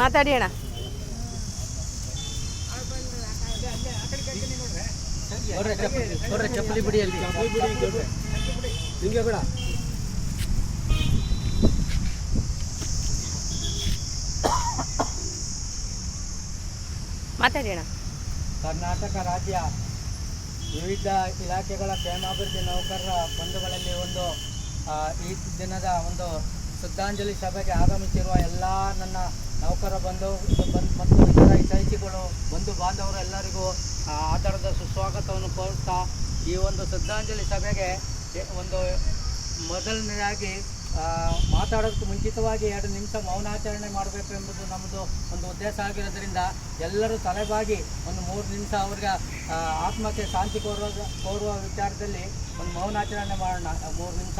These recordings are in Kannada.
ಮಾತಾಡಿ ಅಣ್ಣ. ಚಪ್ಪಲಿ ಬಿಡಿ ಅಲ್ಲಿ. ನಿಮಗೆ ಬೇಡ ಮಾತಾಡಿ ಅಣ್ಣ. ಕರ್ನಾಟಕ ರಾಜ್ಯ ವಿವಿಧ ಇಲಾಖೆಗಳ ಕ್ಷೇಮಾಭಿವೃದ್ಧಿ ನೌಕರರ ಬಂಧುಗಳಲ್ಲಿ ಒಂದು ಆ, ಈ ದಿನದ ಒಂದು ಶ್ರದ್ಧಾಂಜಲಿ ಸಭೆಗೆ ಆಗಮಿಸಿರುವ ಎಲ್ಲ ನನ್ನ ನೌಕರ ಬಂಧು ಬಂದು ಮತ್ತು ಇತರ ಹಿತೈಷಿಗಳು ಬಂಧು ಬಾಂಧವರು ಎಲ್ಲರಿಗೂ ಆ, ಆಧಾರದ ಸುಸ್ವಾಗತವನ್ನು ಕೋರುತ್ತಾ ಈ ಒಂದು ಶ್ರದ್ಧಾಂಜಲಿ ಸಭೆಗೆ ಒಂದು ಮೊದಲನೇದಾಗಿ ಮಾತಾಡೋದಕ್ಕೆ ಮುಂಚಿತವಾಗಿ ಎರಡು ನಿಮಿಷ ಮೌನಾಚರಣೆ ಮಾಡಬೇಕು ಎಂಬುದು ನಮ್ಮದು ಒಂದು ಉದ್ದೇಶ ಆಗಿರೋದ್ರಿಂದ ಎಲ್ಲರೂ ತಲೆಬಾಗಿ ಒಂದು ಮೂರು ನಿಮಿಷ ಅವ್ರಿಗೆ ಆತ್ಮಕ್ಕೆ ಶಾಂತಿ ಕೋರುವ ಕೋರುವ ವಿಚಾರದಲ್ಲಿ ಒಂದು ಮೌನಾಚರಣೆ ಮಾಡೋಣ ಮೂರು ನಿಮಿಷ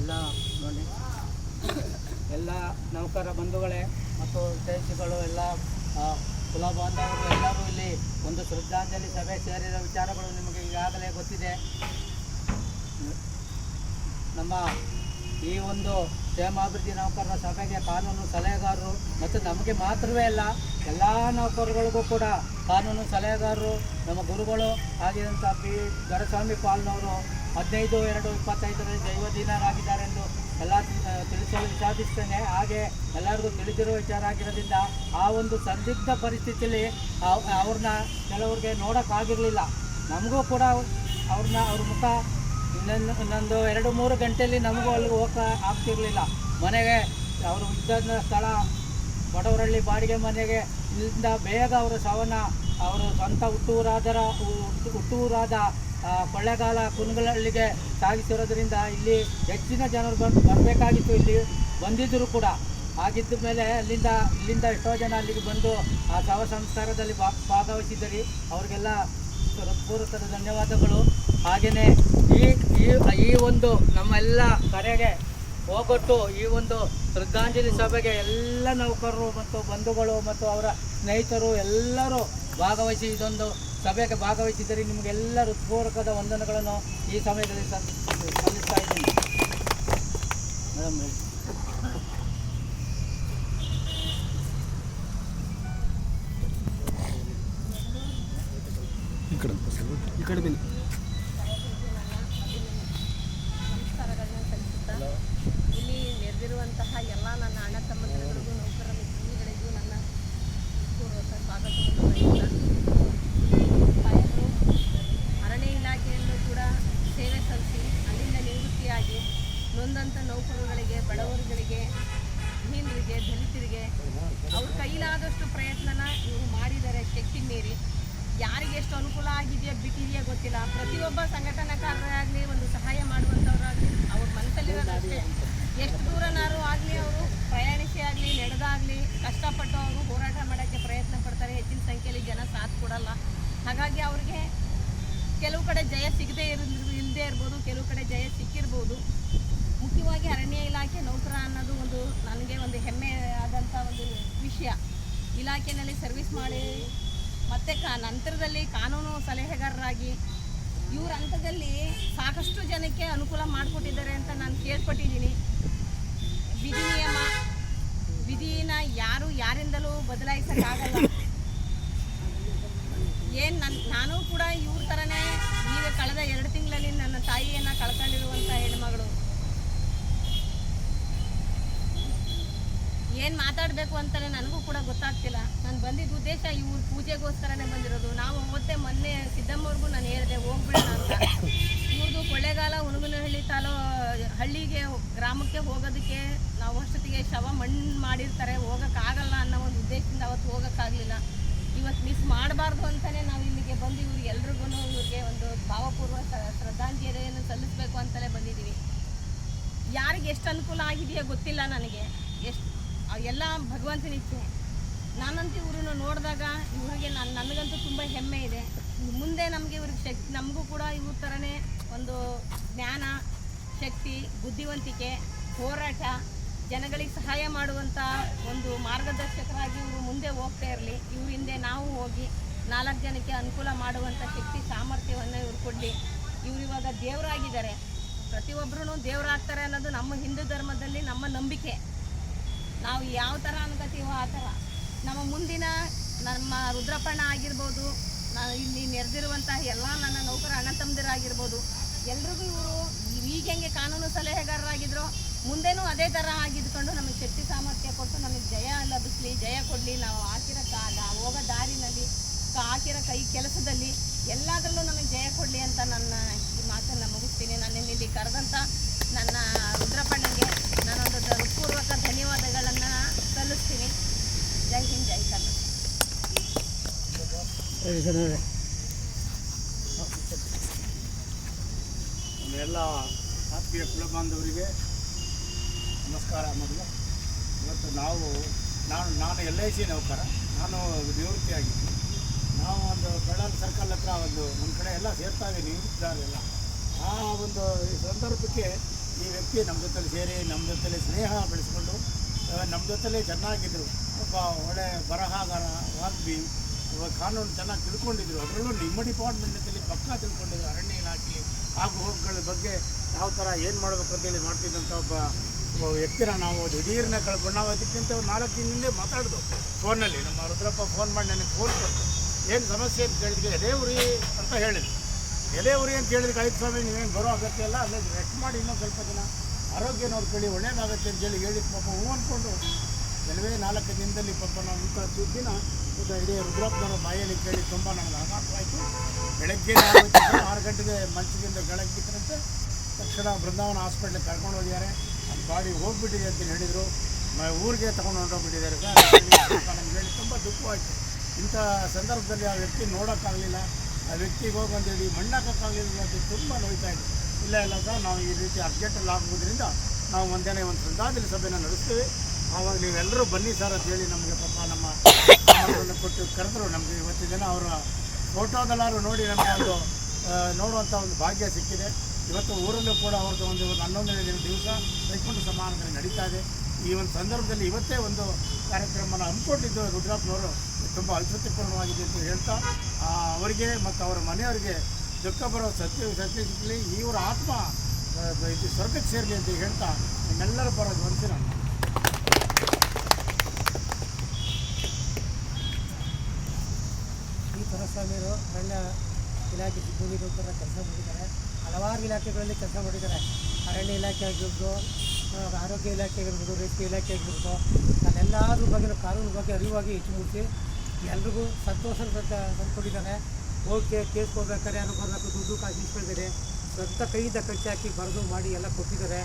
ಎಲ್ಲ ನೋಡಿ ಎಲ್ಲ ನೌಕರ ಬಂಧುಗಳೇ ಮತ್ತು ಹಿತೈಷಿಗಳು ಎಲ್ಲ ಕುಲ ಬಾಂಧವರು ಎಲ್ಲರೂ ಇಲ್ಲಿ ಒಂದು ಶ್ರದ್ಧಾಂಜಲಿ ಸಭೆ ಸೇರಿದ ವಿಚಾರಗಳು ನಿಮಗೆ ಈಗಾಗಲೇ ಗೊತ್ತಿದೆ. ನಮ್ಮ ಈ ಒಂದು ಕ್ಷೇಮಾಭಿವೃದ್ಧಿ ನೌಕರರ ಸಭೆಗೆ ಕಾನೂನು ಸಲಹೆಗಾರರು ಮತ್ತು ನಮಗೆ ಮಾತ್ರವೇ ಅಲ್ಲ, ಎಲ್ಲ ನೌಕರಗಳಿಗೂ ಕೂಡ ಕಾನೂನು ಸಲಹೆಗಾರರು, ನಮ್ಮ ಗುರುಗಳು ಆಗಿದಂಥ ಪಿ. ದೊರೆಸ್ವಾಮಿ ಪಾಲ್ನವರು ಹದಿನೈದು, ಎರಡು, ಇಪ್ಪತ್ತೈದರಲ್ಲಿ ದೈವ ದಿನರಾಗಿದ್ದಾರೆ ಎಂದು ಎಲ್ಲ ತಿಳಿಸಲು ವಿಷಾದಿಸ್ತೇನೆ ಹಾಗೆ ಎಲ್ಲರಿಗೂ ತಿಳಿದಿರುವ ವಿಚಾರ ಆಗಿರೋದ್ರಿಂದ ಆ ಒಂದು ಸಂದಿಗ್ಧ ಪರಿಸ್ಥಿತಿಯಲ್ಲಿ ಅವ್- ಅವ್ರನ್ನ ಕೆಲವ್ರಿಗೆ ನೋಡೋಕ್ಕಾಗಿರಲಿಲ್ಲ. ನಮಗೂ ಕೂಡ ಅವ್ರನ್ನ, ಅವ್ರ ಮುಖ ಇನ್ನೊಂದು ಇನ್ನೊಂದು ಎರಡು, ಮೂರು ಗಂಟೆಯಲ್ಲಿ ನಮಗೂ ಅಲ್ಲಿಗೆ ಹೋಗಕ್ಕೆ ಆಗ್ತಿರಲಿಲ್ಲ. ಮನೆಗೆ ಅವರು ಇದ್ದ ಸ್ಥಳ, ಬಡವರಳ್ಳಿ ಬಾಡಿಗೆ ಮನೆಗೆ, ಇಲ್ಲಿಂದ ಬೇಗ ಅವರ ಶವನ, ಅವರು ಸ್ವಂತ ಹುಟ್ಟೂರಾದರ, ಹುಟ್ಟು- ಹುಟ್ಟೂರಾದ ಕೊಳ್ಳೇಗಾಲ ಕುನ್ಗಲಹಳ್ಳಿಗೆ ಸಾಗಿಸಿರೋದ್ರಿಂದ ಇಲ್ಲಿ ಹೆಚ್ಚಿನ ಜನರು ಬಂದು ಬರಬೇಕಾಗಿತ್ತು ಇಲ್ಲಿ. ಬಂದಿದ್ದರು ಕೂಡ ಆಗಿದ್ದ ಮೇಲೆ ಅಲ್ಲಿಂದ, ಇಲ್ಲಿಂದ ಎಷ್ಟೋ ಜನ ಅಲ್ಲಿಗೆ ಬಂದು ಆ ಶವ ಸಂಸ್ಕಾರದಲ್ಲಿ ಭಾಗವಹಿಸಿದ್ದರಿ. ಅವ್ರಿಗೆಲ್ಲ ಹೃತ್ಪೂರ್ವಕದ ಧನ್ಯವಾದಗಳು. ಹಾಗೆಯೇ ಈ ಈ ಈ ಒಂದು ನಮ್ಮೆಲ್ಲ ಕರೆಗೆ ಹೋಗೊಟ್ಟು ಈ ಒಂದು ಶ್ರದ್ಧಾಂಜಲಿ ಸಭೆಗೆ ಎಲ್ಲ ನೌಕರರು ಮತ್ತು ಬಂಧುಗಳು ಮತ್ತು ಅವರ ಸ್ನೇಹಿತರು ಎಲ್ಲರೂ ಭಾಗವಹಿಸಿ ಇದೊಂದು ಸಭೆಗೆ ಭಾಗವಹಿಸಿದ್ದರೆ ನಿಮಗೆಲ್ಲ ಹೃತ್ಪೂರ್ವಕದ ವಂದನೆಗಳನ್ನು ಈ ಸಮಯದಲ್ಲಿ ಸಲ್- ಸಲ್ಲಿಸ್ತಾ ಇದ್ದೀನಿ. ಮೇಡಮ್ ಈ ಕಡೆ ಬನ್ನಿ ನಮಸ್ಕಾರಗಳನ್ನ ಸಲ್ಲಿಸುತ್ತಾ ಇಲ್ಲಿ ನೆರೆದಿರುವಂತಹ ಎಲ್ಲ ನನ್ನ ಅಣ್ಣ ತಮ್ಮಂದಿರಿಗಳಿಗೂ ನೌಕರ ಮಿತ್ರಗಳಿಗೂ ನನ್ನ ಪೂರ್ವಕ ಸ್ವಾಗತವನ್ನು ಬಯಸುತ್ತಾ ಸಾಹೇಬರು ಅರಣ್ಯ ಇಲಾಖೆಯಲ್ಲೂ ಕೂಡ ಸೇವೆ ಸಲ್ಲಿಸಿ ಅಲ್ಲಿಂದ ನಿವೃತ್ತಿಯಾಗಿ ನೊಂದಂಥ ನೌಕರರುಗಳಿಗೆ ಬಡವರುಗಳಿಗೆ ಹೀನರಿಗೆ ದಲಿತರಿಗೆ ಅವ್ರ ಕೈಲಾದಷ್ಟು ಪ್ರಯತ್ನನ ಇವರು ಮಾಡಿದ್ದಾರೆ ಶಕ್ತಿ ಮೀರಿ ಯಾರಿಗೆ ಎಷ್ಟು ಅನುಕೂಲ ಆಗಿದೆಯೋ ಬಿಟ್ಟಿದೆಯೋ ಗೊತ್ತಿಲ್ಲ. ಪ್ರತಿಯೊಬ್ಬ ಸಂಘಟನಾಕಾರರಾಗಲಿ ಒಂದು ಸಹಾಯ ಮಾಡುವಂಥವ್ರಾಗಲಿ ಅವ್ರ ಮನಸ್ಸಲ್ಲಿರೋದು ಅಷ್ಟೇ. ಎಷ್ಟು ದೂರನಾರು ಆಗಲಿ ಅವರು ಪ್ರಯಾಣಿಸಿ ಆಗಲಿ, ನಡೆದಾಗಲಿ ಕಷ್ಟಪಟ್ಟು ಅವರು ಹೋರಾಟ ಮಾಡೋಕ್ಕೆ ಪ್ರಯತ್ನ ಪಡ್ತಾರೆ. ಹೆಚ್ಚಿನ ಸಂಖ್ಯೆಯಲ್ಲಿ ಜನ ಸಾಥ್ ಕೊಡಲ್ಲ. ಹಾಗಾಗಿ ಅವ್ರಿಗೆ ಕೆಲವು ಕಡೆ ಜಯ ಸಿಗದೇ ಇರ ಇಲ್ಲದೆ ಇರ್ಬೋದು, ಕೆಲವು ಕಡೆ ಜಯ ಸಿಕ್ಕಿರ್ಬೋದು. ಮುಖ್ಯವಾಗಿ ಅರಣ್ಯ ಇಲಾಖೆ ನೌಕರ ಅನ್ನೋದು ಒಂದು ನನಗೆ ಒಂದು ಹೆಮ್ಮೆ ಆದಂಥ ಒಂದು ವಿಷಯ. ಇಲಾಖೆಯಲ್ಲಿ ಸರ್ವಿಸ್ ಮಾಡಿ, ಮತ್ತು ಕಾ ನಂತರದಲ್ಲಿ ಕಾನೂನು ಸಲಹೆಗಾರರಾಗಿ ಇವ್ರ ಹಂತದಲ್ಲಿ ಸಾಕಷ್ಟು ಜನಕ್ಕೆ ಅನುಕೂಲ ಮಾಡಿಕೊಟ್ಟಿದ್ದಾರೆ ಅಂತ ನಾನು ಕೇಳ್ಪಟ್ಟಿದ್ದೀನಿ. ವಿಧಿ ನಿಯಮ, ವಿಧಿನ ಯಾರು ಯಾರಿಂದಲೂ ಬದಲಾಯಿಸೋಕ್ಕಾಗಲ್ಲ. ಏನು ನನ್ನ ನಾನು ಕೂಡ ಇವ್ರ ಥರನೇ ಈಗ ಕಳೆದ ಎರಡು ತಿಂಗಳಲ್ಲಿ ನನ್ನ ತಾಯಿಯನ್ನು ಕಳ್ಕೊಂಡಿರುವಂಥ ಏನು ಮಾತಾಡಬೇಕು ಅಂತಲೇ ನನಗೂ ಕೂಡ ಗೊತ್ತಾಗ್ತಿಲ್ಲ. ನಾನು ಬಂದಿದ್ದ ಉದ್ದೇಶ ಇವ್ರ ಪೂಜೆಗೋಸ್ಕರನೇ ಬಂದಿರೋದು. ನಾವು ಮತ್ತೆ ಮೊನ್ನೆ ಸಿದ್ದಮ್ಮವ್ರಿಗೂ ನಾನು ಹೇಳಿದೆ, ಹೋಗ್ಬಿಡೋಣ ಅಂತ. ಇವ್ರದ್ದು ಕೊಳ್ಳೇಗಾಲ ಹುಣಗನಹಳ್ಳಿ ತಾಲೂ ಹಳ್ಳಿ ಹಳ್ಳಿಗೆ ಗ್ರಾಮಕ್ಕೆ ಹೋಗೋದಕ್ಕೆ ನಾವು ಅಷ್ಟೊತ್ತಿಗೆ ಶವ ಮಣ್ಣು ಮಾಡಿರ್ತಾರೆ. ಹೋಗೋಕ್ಕಾಗಲ್ಲ ಅನ್ನೋ ಒಂದು ಉದ್ದೇಶದಿಂದ ಅವತ್ತು ಹೋಗೋಕ್ಕಾಗಲಿಲ್ಲ. ಇವತ್ತು ಮಿಸ್ ಮಾಡಬಾರ್ದು ಅಂತಲೇ ನಾವು ಇಲ್ಲಿಗೆ ಬಂದು ಇವ್ರಿಗೆ ಎಲ್ರಿಗೂ ಇವ್ರಿಗೆ ಒಂದು ಭಾವಪೂರ್ವ ಶ್ರ- ಶ್ರದ್ಧಾಂಜಲಿಯನ್ನು ಸಲ್ಲಿಸಬೇಕು ಅಂತಲೇ ಬಂದಿದ್ದೀವಿ ಯಾರಿಗೆ ಎಷ್ಟು ಅನುಕೂಲ ಆಗಿದೆಯೋ ಗೊತ್ತಿಲ್ಲ ನನಗೆ. ಎಷ್ಟು ಎಲ್ಲ ಭಗವಂತನ ಇಚ್ಛೆ. ನಾನಂತೂ ಇವ್ರನ್ನ ನೋಡಿದಾಗ ಇವರಿಗೆ ನಾನು, ನನಗಂತೂ ತುಂಬ ಹೆಮ್ಮೆ ಇದೆ. ಮುಂದೆ ನಮಗೆ ಇವ್ರಿಗೆ ಶಕ್ತಿ ನಮಗೂ ಕೂಡ ಇವ್ರ ಥರನೇ ಒಂದು ಜ್ಞಾನ, ಶಕ್ತಿ, ಬುದ್ಧಿವಂತಿಕೆ, ಹೋರಾಟ, ಜನಗಳಿಗೆ ಸಹಾಯ ಮಾಡುವಂಥ ಒಂದು ಮಾರ್ಗದರ್ಶಕರಾಗಿ ಇವರು ಮುಂದೆ ಹೋಗ್ತಾ ಇರಲಿ. ಇವ್ರ ಹಿಂದೆ ನಾವು ಹೋಗಿ ನಾಲ್ಕು ಜನಕ್ಕೆ ಅನುಕೂಲ ಮಾಡುವಂಥ ಶಕ್ತಿ, ಸಾಮರ್ಥ್ಯವನ್ನು ಇವ್ರು ಕೊಡಲಿ. ಇವರು ಇವಾಗ ದೇವರಾಗಿದ್ದಾರೆ. ಪ್ರತಿಯೊಬ್ಬರೂ ದೇವರಾಗ್ತಾರೆ ಅನ್ನೋದು ನಮ್ಮ ಹಿಂದೂ ಧರ್ಮದಲ್ಲಿ ನಮ್ಮ ನಂಬಿಕೆ. ನಾವು ಯಾವ ಥರ ಅನ್ಕೋತೀವೋ ಆ ಥರ ನಮ್ಮ ಮುಂದಿನ ನಮ್ಮ ರುದ್ರಪ್ಪಣ್ಣ ಆಗಿರ್ಬೋದು ನಾನು ಇಲ್ಲಿ ನೆರೆದಿರುವಂತಹ ಎಲ್ಲ ನನ್ನ ನೌಕರ ಅಣ್ಣ ತಮ್ಮದಿರಾಗಿರ್ಬೋದು, ಎಲ್ರಿಗೂ ಇವರು ಈಗ ಹೆಂಗೆ ಕಾನೂನು ಸಲಹೆಗಾರರಾಗಿದ್ದರು ಮುಂದೆನೂ ಅದೇ ಥರ ಆಗಿದ್ಕೊಂಡು ನಮಗೆ ಶಕ್ತಿ ಸಾಮರ್ಥ್ಯ ಕೊಟ್ಟು ನಮಗೆ ಜಯ ಲಭಿಸಲಿ, ಜಯ ಕೊಡಲಿ. ನಾವು ಹಾಕಿರೋ ಕಾ ಹೋಗೋ ದಾರಿನಲ್ಲಿ, ಹಾಕಿರೋ ಕೈ ಕೆಲಸದಲ್ಲಿ ಎಲ್ಲದರಲ್ಲೂ ನಮಗೆ ಜಯ ಕೊಡಲಿ ಅಂತ ನನ್ನ ಈ ಮಾತನ್ನು ಮುಗಿಸ್ತೀನಿ. ನನ್ನ ಇಲ್ಲಿ ಕರೆದಂಥ ನನ್ನ ರುದ್ರಪ್ಪಣ್ಣಗೆ ಎಲ್ಲ ಆತ್ಮೀಯ ಕುಲ ಬಾಂಧವರಿಗೆ ನಮಸ್ಕಾರ ಮೊದಲು ಇವತ್ತು ನಾವು, ನಾನು ನಾನು ಎಲ್ ಐ ಸಿ ನೌಕರ, ನಾನು ನಿವೃತ್ತಿಯಾಗಿದ್ದೀನಿ. ನಾವು ಒಂದು ಬೆಳ್ಳಾರಿ ಸರ್ಕಲ್ ಹತ್ರ ಒಂದು, ನಮ್ಮ ಕಡೆ ಎಲ್ಲ ಸೇರ್ತಾ ಇದ್ದೀವಿ ನಿವೃತ್ತಿದಾರೆಲ್ಲ ಆ ಒಂದು ಸಂದರ್ಭಕ್ಕೆ ಈ ವ್ಯಕ್ತಿ ನಮ್ಮ ಜೊತೆಲಿ ಸೇರಿ, ನಮ್ಮ ಜೊತೆಲಿ ಸ್ನೇಹ ಬೆಳೆಸ್ಕೊಂಡು ನಮ್ಮ ಜೊತೆಲಿ ಚೆನ್ನಾಗಿದ್ದರು ಒಬ್ಬ ಒಳ್ಳೆ ಬರಹಗಾರ ವಾಗ್ಬಿ ಕಾನೂನು ಚೆನ್ನಾಗಿ ತಿಳ್ಕೊಂಡಿದ್ರು. ಅದರಲ್ಲೂ ನಿಮ್ಮ ಡಿಪಾರ್ಟ್ಮೆಂಟಲ್ಲಿ ಪಕ್ಕಾ ತಿಳ್ಕೊಂಡಿದ್ರು, ಅರಣ್ಯ ಇಲಾಖೆ ಹಾಗೂ ಹೋಗುಗಳ ಬಗ್ಗೆ ಯಾವ ಥರ ಏನು ಮಾಡಬೇಕು ಅಂತೇಳಿ ಮಾಡ್ತಿದ್ದಂಥ ಒಬ್ಬ ವ್ಯಕ್ತಿನ ನಾವು ದಿಢೀರ್ನ ಕಳ್ಕೊಂಡು ನಾವು ಅದಕ್ಕಿಂತ ನಾಲ್ಕು ದಿನದಿಂದಲೇ ಮಾತಾಡಿದ್ವು ಫೋನಲ್ಲಿ ನಮ್ಮ ರುದ್ರಪ್ಪ ಫೋನ್ ಮಾಡಿ ನನಗೆ ಫೋನ್ ಕೊಟ್ಟು ಏನು ಸಮಸ್ಯೆ ಅಂತ ಕೇಳಿದ್ವಿ. ಎದೆ ಉರಿ ಅಂತ ಹೇಳಿದ್ರು. ಎದೆ ಉರಿ ಅಂತ ಹೇಳಿದ್ರೆ ಕಳಿತ ಸ್ವಾಮಿ, ನೀವೇನು ಬರೋ ಅಗತ್ಯ ಇಲ್ಲ, ಅಲ್ಲೇ ರೆಸ್ಟ್ ಮಾಡಿ ಇನ್ನೊಂದು ಸ್ವಲ್ಪ ದಿನ. ಆರೋಗ್ಯ ನೋಡ್ಕೊಳ್ಳಿ ಒಳ್ಳೇದಾಗತ್ತೆ ಅಂತೇಳಿ ಹೇಳಿ ಪಾಪ ಹೂ ಅಂದ್ಕೊಂಡು ಕೆಲವೇ ನಾಲ್ಕು ದಿನದಲ್ಲಿ ಪಾಪ ನಾವು ಇಂಥ ಸುದ್ದಿನ ಇಡೀ ರುದ್ರಪ್ಪನವರ ಬಾಯಲ್ಲಿ ಕೇಳಿ ತುಂಬ ನನಗೆ ಆಘಾತವಾಯಿತು. ಬೆಳಗ್ಗೆ ಆರು ಗಂಟೆಗೆ ಮಂಚದಿಂದ ಬಿದ್ದರಂತೆ ತಕ್ಷಣ ಬೃಂದಾವನ ಹಾಸ್ಪಿಟ್ಲಿಗೆ ಕರ್ಕೊಂಡು ಹೋಗಿದ್ದಾರೆ. ಅದು ಬಾಡಿ ಹೋಗ್ಬಿಟ್ಟಿದೆ ಅಂತ ಹೇಳಿದರು. ಊರಿಗೆ ತಗೊಂಡು ಹೊರಟೋಗ್ಬಿಟ್ಟಿದ್ದಾರೆ. ನನಗೆ ಹೇಳಿ ತುಂಬ ದುಃಖವಾಯಿತು. ಇಂಥ ಸಂದರ್ಭದಲ್ಲಿ ಆ ವ್ಯಕ್ತಿ ನೋಡೋಕ್ಕಾಗಲಿಲ್ಲ. ಆ ವ್ಯಕ್ತಿಗೆ ಹೋಗಿ ಒಂದು ಇಡೀ ಮಣ್ಣಾಕೋಕ್ಕಾಗಲಿಲ್ಲ ಅಂತ ತುಂಬ ನೋಯ್ತಾ ಇತ್ತು ಇಲ್ಲ ಇಲ್ಲ, ಸರ್, ನಾವು ಈ ರೀತಿ ಅರ್ಜೆಂಟಲ್ಲಿ ಆಗುವುದರಿಂದ ನಾವು ಒಂದೇನೇ ಒಂದು ಶ್ರದ್ಧಾಂಜಲಿ ಸಭೆನ ನಡೆಸ್ತೀವಿ. ಆವಾಗ ನೀವೆಲ್ಲರೂ ಬನ್ನಿ ಸರ್ ಅಂತ ಹೇಳಿ ನಮಗೆ ಪಾಪ ನಮ್ಮ ಕೊಟ್ಟು ಕರೆದ್ರು. ನಮಗೆ ಇವತ್ತಿನ ದಿನ ಅವರ ಫೋಟೋದಲ್ಲಾರು ನೋಡಿ ನಮಗೆ ಒಂದು ನೋಡುವಂಥ ಒಂದು ಭಾಗ್ಯ ಸಿಕ್ಕಿದೆ. ಇವತ್ತು ಊರಲ್ಲೂ ಕೂಡ ಅವ್ರದ್ದು ಒಂದು ಇವತ್ತು ಹನ್ನೊಂದನೇ ದಿನ ದಿವಸ ಕೈಕೊಂಡ ಸಮಾರಂಭದಲ್ಲಿ ನಡೀತಾ ಇದೆ. ಈ ಒಂದು ಸಂದರ್ಭದಲ್ಲಿ ಇವತ್ತೇ ಒಂದು ಕಾರ್ಯಕ್ರಮನ ಹಮ್ಮಿಕೊಂಡಿದ್ದು ರುದ್ರಾಪ್ನವರು ತುಂಬ ಔಷಧಿಪೂರ್ಣವಾಗಿದೆ ಅಂತ ಹೇಳ್ತಾ ಅವರಿಗೆ ಮತ್ತು ಅವರ ಮನೆಯವರಿಗೆ ದುಃಖ ಬರೋ ಸತ್ಯ ಸತ್ಯ ಸಿಗಲಿ ಇವರ ಆತ್ಮ ಇದು ಸ್ವರ್ಗಕ್ಕೆ ಸೇರಲಿ ಅಂತ ಹೇಳ್ತಾ ನಿಮ್ಮೆಲ್ಲರೂ ಬರೋದು ಒಂದು ದೊರೆಸ್ವಾಮಿಯವರು ಅರಣ್ಯ ಇಲಾಖೆ ಸಿಬ್ಬಂದಿ ಕೆಲಸ ಮಾಡಿದ್ದಾರೆ. ಹಲವಾರು ಇಲಾಖೆಗಳಲ್ಲಿ ಕೆಲಸ ಮಾಡಿದ್ದಾರೆ. ಅರಣ್ಯ ಇಲಾಖೆ ಆಗಿರ್ಬೋದು ಆರೋಗ್ಯ ಇಲಾಖೆ ಆಗಿರ್ಬೋದು ರೈತ ಇಲಾಖೆ ಆಗಿರ್ಬೋದು ನಾನೆಲ್ಲದ್ರ ಬಗ್ಗೆ ಕಾನೂನು ಬಗ್ಗೆ ಅರಿವಾಗಿ ಹೆಚ್ಚು ಮೂಡಿಸಿ ಎಲ್ರಿಗೂ ಸಂತೋಷ ತಂದುಕೊಂಡಿದ್ದಾರೆ ಹೋಗಿ ಕೇಸ್ ಕೊಡ್ಬೇಕಾದ್ರೆ ಯಾರು ಬರಬೇಕು ದುಡ್ಡು ಕಾಸು ಇಸ್ಕೊಂಡಿದ್ದಾರೆ. ಸ್ವಂತ ಕೈಯಿಂದ ಖರ್ಚು ಹಾಕಿ ಬರೆದು ಮಾಡಿ ಎಲ್ಲ ಕೊಟ್ಟಿದ್ದಾರೆ.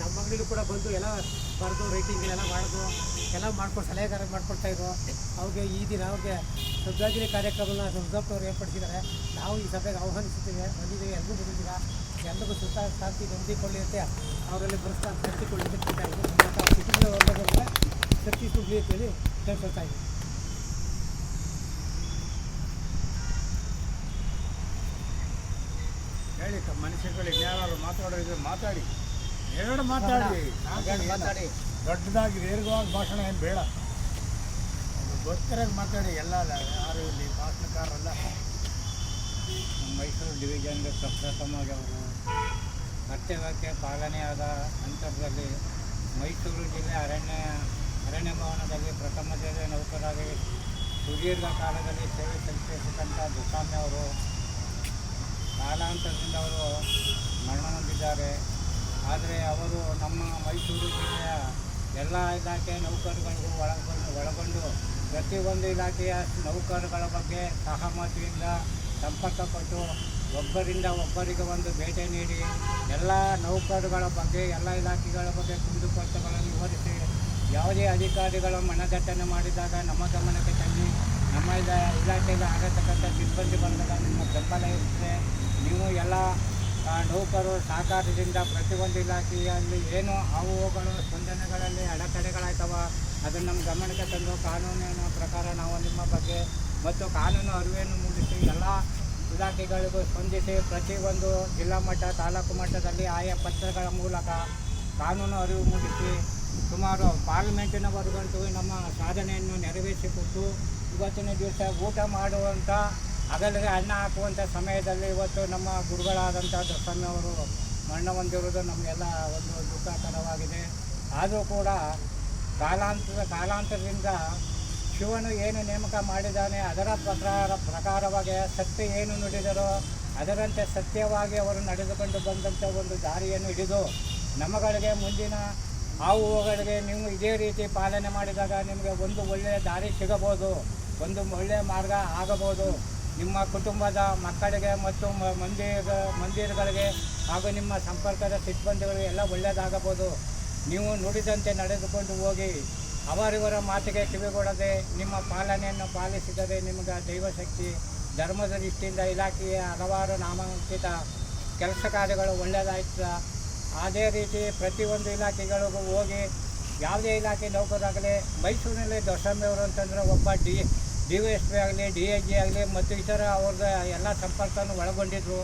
ನಮ್ಮ ಮಗಳಿಗೂ ಕೂಡ ಬಂದು ಎಲ್ಲ ಬರೆದು ರೈಟಿಂಗ್ ಎಲ್ಲ ಮಾಡೋದು. ಎಲ್ಲ ಮಾಡ್ಕೊಂಡು ಸಲಹೆಗಾರ ಮಾಡ್ಕೊಡ್ತಾ ಇದ್ರು. ಅವ್ರಿಗೆ ಈ ದಿನ ಅವ್ರಿಗೆ ಶ್ರದ್ಧಾಂಜಲಿ ಕಾರ್ಯಕ್ರಮನ ರುದ್ರಪ್ಪನವ್ರು ಏರ್ಪಡಿಸಿದ್ದಾರೆ. ನಾವು ಈ ಸಭೆಗೆ ಆಹ್ವಾನಿಸುತ್ತೇವೆ. ಬಂದಿದ್ದೇವೆ. ಎಲ್ಲರೂ ಬಂದಿದ್ದೀರಾ? ಎಲ್ಲರಿಗೂ ಸುಖ ಶಾಂತಿ ಹೊಂದಿಕೊಳ್ಳಿ ಅಂತ ಅವರಲ್ಲಿ ಪುರಸ್ಕಾರ ಕುಟುಂಬದ ವರ್ಗದವರಿಗೆ ಶಕ್ತಿ ಸುಗ್ಲಿ ಅಂತೇಳಿ ಕೇಳ್ಕೊಳ್ತಾ ಇದ್ದೀನಿ. ಹೇಳಿ ತಮ್ಮ ಮನುಷ್ಯಗಳಿಗೆ ಯಾರು ಮಾತಾಡೋದಿದ್ರೆ ಮಾತಾಡಿ. ಎರಡು ಮಾತಾಡಿ. ಮಾತಾಡಿ. ಮಾತಾಡಿ. ದೊಡ್ಡದಾಗಿ ದೀರ್ಘವಾಗಿ ಭಾಷಣ ಏನು ಬೇಡ. ಗೊತ್ತಿರಾಗಿ ಮಾತಾಡಿ ಎಲ್ಲ ಯಾರು ಇಲ್ಲಿ ಭಾಷಣಕಾರರಲ್ಲ. ಮೈಸೂರು ಡಿವಿಷನ್ಗೆ ಪ್ರಪ್ರಥಮವಾಗಿ ಅವರು ಕರ್ತವ್ಯಕ್ಕೆ ಪಾಲನೆಯಾದ ನಂತರದಲ್ಲಿ ಮೈಸೂರು ಜಿಲ್ಲೆ ಅರಣ್ಯ ಅರಣ್ಯ ಭವನದಲ್ಲಿ ಪ್ರಥಮ ದರ್ಜೆ ನೌಕರಾಗಿ ಸುದೀರ್ಘ ಕಾಲದಲ್ಲಿ ಸೇವೆ ಸಲ್ಲಿಸಿರ್ತಕ್ಕಂಥ ದುಸ್ವಾಮಿ ಅವರು ಕಾಲಾಂತರದಿಂದ ಅವರು ಮರಣ ಹೊಂದಿದ್ದಾರೆ. ಆದರೆ ಅವರು ನಮ್ಮ ಮೈಸೂರು ಜಿಲ್ಲೆಯ ಎಲ್ಲ ಇಲಾಖೆ ನೌಕರರಿಗೂ ಒಳಗೊಂಡು ಒಳಗೊಂಡು ಪ್ರತಿಯೊಂದು ಇಲಾಖೆಯ ನೌಕರುಗಳ ಬಗ್ಗೆ ಸಹಮತಿಯಿಂದ ಸಂಪರ್ಕಪಟ್ಟು ಒಬ್ಬರಿಂದ ಒಬ್ಬರಿಗೆ ಒಂದು ಭೇಟಿ ನೀಡಿ ಎಲ್ಲ ನೌಕರರುಗಳ ಬಗ್ಗೆ, ಎಲ್ಲ ಇಲಾಖೆಗಳ ಬಗ್ಗೆ ಕುಂದುಕೊರತೆಗಳನ್ನು ವಿವರಿಸಿ ಯಾವುದೇ ಅಧಿಕಾರಿಗಳು ಮನದಟ್ಟಣೆ ಮಾಡಿದಾಗ ನಮ್ಮ ಗಮನಕ್ಕೆ ತನ್ನಿ. ನಮ್ಮ ಇಲ ಇಲಾಖೆಗೆ ಆಗತಕ್ಕಂಥ ಸಿಬ್ಬಂದಿ ಬಂದಾಗ ನಿಮ್ಮ ಬೆಂಬಲ ಇರುತ್ತೆ. ನೀವು ಎಲ್ಲ ನೌಕರರು ಸಹಕಾರದಿಂದ ಪ್ರತಿಯೊಂದು ಇಲಾಖೆಯಲ್ಲಿ ಏನು ಅವುಗಳು ಸ್ಪಂದನೆಗಳಲ್ಲಿ ಅಡೆತಡೆಗಳಾಯ್ತವ ಅದನ್ನು ನಮ್ಮ ಗಮನಕ್ಕೆ ತಂದು ಕಾನೂನಿನ ಪ್ರಕಾರ ನಾವು ನಿಮ್ಮ ಬಗ್ಗೆ ಮತ್ತು ಕಾನೂನು ಅರಿವೆಯನ್ನು ಮೂಡಿಸಿ ಎಲ್ಲ ಇಲಾಖೆಗಳಿಗೂ ಸ್ಪಂದಿಸಿ ಪ್ರತಿಯೊಂದು ಜಿಲ್ಲಾ ಮಟ್ಟ, ತಾಲೂಕು ಮಟ್ಟದಲ್ಲಿ ಆಯಾ ಪತ್ರಗಳ ಮೂಲಕ ಕಾನೂನು ಅರಿವು ಮೂಡಿಸಿ ಸುಮಾರು ಪಾರ್ಲಿಮೆಂಟಿನವರೆಗಂತೂ ನಮ್ಮ ಸಾಧನೆಯನ್ನು ನೆರವೇರಿಸಿಕೊಟ್ಟು ಇವತ್ತಿನ ದಿವಸ ಊಟ ಮಾಡುವಂಥ ಹಗಲಿಗೆ ಅಣ್ಣ ಹಾಕುವಂಥ ಸಮಯದಲ್ಲಿ ಇವತ್ತು ನಮ್ಮ ಗುರುಗಳಾದಂಥ ದೊಡ್ಡಸ್ವಾಮಿ ಅವರು ಮರಣ ಹೊಂದಿರುವುದು ನಮಗೆಲ್ಲ ಒಂದು ದುಃಖಕರವಾಗಿದೆ. ಆದರೂ ಕೂಡ ಕಾಲಾಂತರ, ಕಾಲಾಂತರದಿಂದ ಶಿವನು ಏನು ನೇಮಕ ಮಾಡಿದ್ದಾನೆ, ಅದರ ಪ್ರಕಾರ, ಪ್ರಕಾರವಾಗಿ ಸತ್ಯ ಏನು ನುಡಿದರೋ ಅದರಂತೆ ಸತ್ಯವಾಗಿ ಅವರು ನಡೆದುಕೊಂಡು ಬಂದಂಥ ಒಂದು ದಾರಿಯನ್ನು ಹಿಡಿದು ನಮಗಳಿಗೆ ಮುಂದಿನ ಹಾವುಗಳಿಗೆ ನೀವು ಇದೇ ರೀತಿ ಪಾಲನೆ ಮಾಡಿದಾಗ ನಿಮಗೆ ಒಂದು ಒಳ್ಳೆಯ ದಾರಿ ಸಿಗಬಹುದು, ಒಂದು ಒಳ್ಳೆಯ ಮಾರ್ಗ ಆಗಬಹುದು. ನಿಮ್ಮ ಕುಟುಂಬದ ಮಕ್ಕಳಿಗೆ ಮತ್ತು ಮಂದಿರ ಮಂದಿರಗಳಿಗೆ ಹಾಗೂ ನಿಮ್ಮ ಸಂಪರ್ಕದ ಸಿಬ್ಬಂದಿಗಳಿಗೆ ಎಲ್ಲ ಒಳ್ಳೆಯದಾಗಬಹುದು. ನೀವು ನುಡಿದಂತೆ ನಡೆದುಕೊಂಡು ಹೋಗಿ, ಅವರಿವರ ಮಾತಿಗೆ ಕಿವಿಗೊಡದೆ ನಿಮ್ಮ ಪಾಲನೆಯನ್ನು ಪಾಲಿಸಿದರೆ ನಿಮಗೆ ದೈವಶಕ್ತಿ, ಧರ್ಮದ ದೃಷ್ಟಿಯಿಂದ ಇಲಾಖೆಯ ಹಲವಾರು ನಾಮಾಂಕಿತ ಕೆಲಸ ಕಾರ್ಯಗಳು ಒಳ್ಳೆಯದಾಯಿತು ಅದೇ ರೀತಿ ಪ್ರತಿಯೊಂದು ಇಲಾಖೆಗಳಿಗೂ ಹೋಗಿ, ಯಾವುದೇ ಇಲಾಖೆ ನೌಕರಾಗಲಿ ಮೈಸೂರಿನಲ್ಲಿ ದೊಡ್ಡಸ್ವಾಮಿಯವರು ಅಂತಂದರೆ ಒಬ್ಬ D D Y S P ಆಗಲಿ ಡಿ ಐ ಜಿ ಆಗಲಿ, ಮತ್ತು ಇತರ ಅವ್ರದ್ದು ಎಲ್ಲ ಸಂಪರ್ಕವನ್ನು ಒಳಗೊಂಡಿದ್ದರು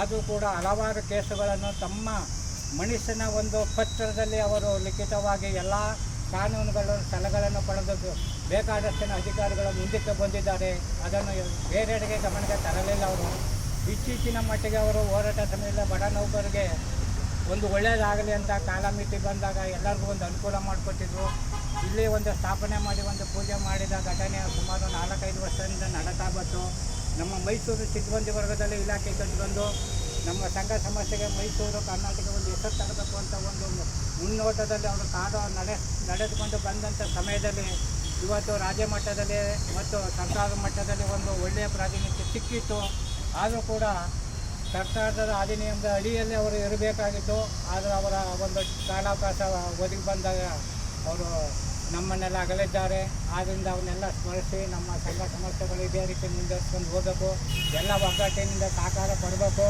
ಆದರೂ ಕೂಡ ಹಲವಾರು ಕೇಸುಗಳನ್ನು ತಮ್ಮ ಮನುಷ್ಯನ ಒಂದು ಪತ್ರದಲ್ಲಿ ಅವರು ಲಿಖಿತವಾಗಿ ಎಲ್ಲ ಕಾನೂನುಗಳನ್ನು ಸ್ಥಳಗಳನ್ನು ಪಡೆದದ್ದು ಬೇಕಾದಷ್ಟಿನ ಅಧಿಕಾರಿಗಳು ಮುಂದಕ್ಕೆ ಬಂದಿದ್ದಾರೆ. ಅದನ್ನು ಬೇರೆಡೆಗೆ ಗಮನಕ್ಕೆ ತರಲಿಲ್ಲ ಅವರು. ಇತ್ತೀಚಿನ ಮಟ್ಟಿಗೆ ಅವರು ಹೋರಾಟ ಸಮಯದಲ್ಲಿ ಬಡ ನೌಕರಿಗೆ ಒಂದು ಒಳ್ಳೆಯದಾಗಲಿ ಅಂತ ಕಾಲಮಿತಿ ಬಂದಾಗ ಎಲ್ಲರಿಗೂ ಒಂದು ಅನುಕೂಲ ಮಾಡಿಕೊಟ್ಟಿದ್ರು. ಇಲ್ಲಿ ಒಂದು ಸ್ಥಾಪನೆ ಮಾಡಿ, ಒಂದು ಪೂಜೆ ಮಾಡಿದ ಘಟನೆ ಸುಮಾರು ನಾಲ್ಕೈದು ವರ್ಷದಿಂದ ನಡೀತಾ ಬಂತು ನಮ್ಮ ಮೈಸೂರು ಸಿಬ್ಬಂದಿ ವರ್ಗದಲ್ಲಿ ಇಲಾಖೆ ಕಟ್ಟಿಕೊಂಡು ನಮ್ಮ ಸಂಘ ಸಮಸ್ಯೆಗೆ ಮೈಸೂರು ಕರ್ನಾಟಕ ಒಂದು ಹೆಸರು ತರಬೇಕು ಅಂತ ಒಂದು ಮುನ್ನೋಟದಲ್ಲಿ ಅವರು ಕಾದು ನಡೆ, ನಡೆದುಕೊಂಡು ಬಂದಂಥ ಸಮಯದಲ್ಲಿ ಇವತ್ತು ರಾಜ್ಯ ಮಟ್ಟದಲ್ಲಿ ಮತ್ತು ಸರ್ಕಾರದ ಮಟ್ಟದಲ್ಲಿ ಒಂದು ಒಳ್ಳೆಯ ಪ್ರಾತಿನಿಧ್ಯ ಸಿಕ್ಕಿತ್ತು. ಆದರೂ ಕೂಡ ಸರ್ಕಾರದ ಅಧಿನಿಯಮದ ಅಡಿಯಲ್ಲಿ ಅವರು ಇರಬೇಕಾಗಿತ್ತು. ಆದರೆ ಅವರ ಒಂದು ಕಾಲಾವಕಾಶ ಒದಗಿ ಬಂದಾಗ ಅವರು ನಮ್ಮನ್ನೆಲ್ಲ ಅಗಲಿದ್ದಾರೆ. ಆದ್ದರಿಂದ ಅವನ್ನೆಲ್ಲ ಸ್ಮರಿಸಿ, ನಮ್ಮ ಸಂಘ ಸಮಸ್ಯೆಗಳು ಇದೇ ರೀತಿ ಮುಂದುವರಿಸ್ಕೊಂಡು ಹೋಗಬೇಕು. ಎಲ್ಲ ಒಗ್ಗಟ್ಟಿನಿಂದ ಸಹಕಾರ ಪಡಬೇಕು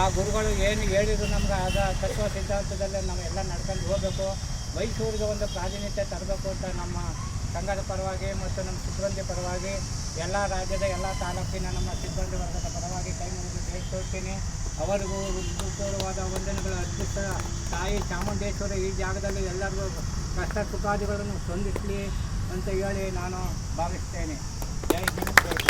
ಆ ಗುರುಗಳು ಏನು ಹೇಳಿದ್ರು ನಮ್ಗೆ ಅದ ತತ್ವ ಸಿದ್ಧಾಂತದಲ್ಲೇ ನಾವೆಲ್ಲ ನಡ್ಕೊಂಡು ಹೋಗಬೇಕು. ಮೈಸೂರಿಗೆ ಒಂದು ಪ್ರಾತಿನಿಧ್ಯ ತರಬೇಕು ಅಂತ ನಮ್ಮ ಸಂಘದ ಪರವಾಗಿ ಮತ್ತು ನಮ್ಮ ಸಿಬ್ಬಂದಿ ಪರವಾಗಿ, ಎಲ್ಲ ರಾಜ್ಯದ ಎಲ್ಲ ತಾಲೂಕಿನ ನಮ್ಮ ಸಿಬ್ಬಂದಿ ವರ್ಗದ ಪರವಾಗಿ ಕೈ ಮುಗಿದು ಹೇಳ್ಕೊಳ್ತೀನಿ ಅವರಿಗೂ ಹೃತ್ಪೂರ್ವವಾದ ವಂದನೆಗಳು. ಅರ್ಪಿಸ್ತಾ ತಾಯಿ ಚಾಮುಂಡೇಶ್ವರಿ ಈ ಜಾಗದಲ್ಲಿ ಎಲ್ಲರಿಗೂ ಕಷ್ಟ ಸುಖಾದಿಗಳನ್ನು ತಂದಿಟ್ಲಿ ಅಂತ ಹೇಳಿ ನಾನು ಭಾವಿಸ್ತೇನೆ. ಜೈ ಹಿಂದ್.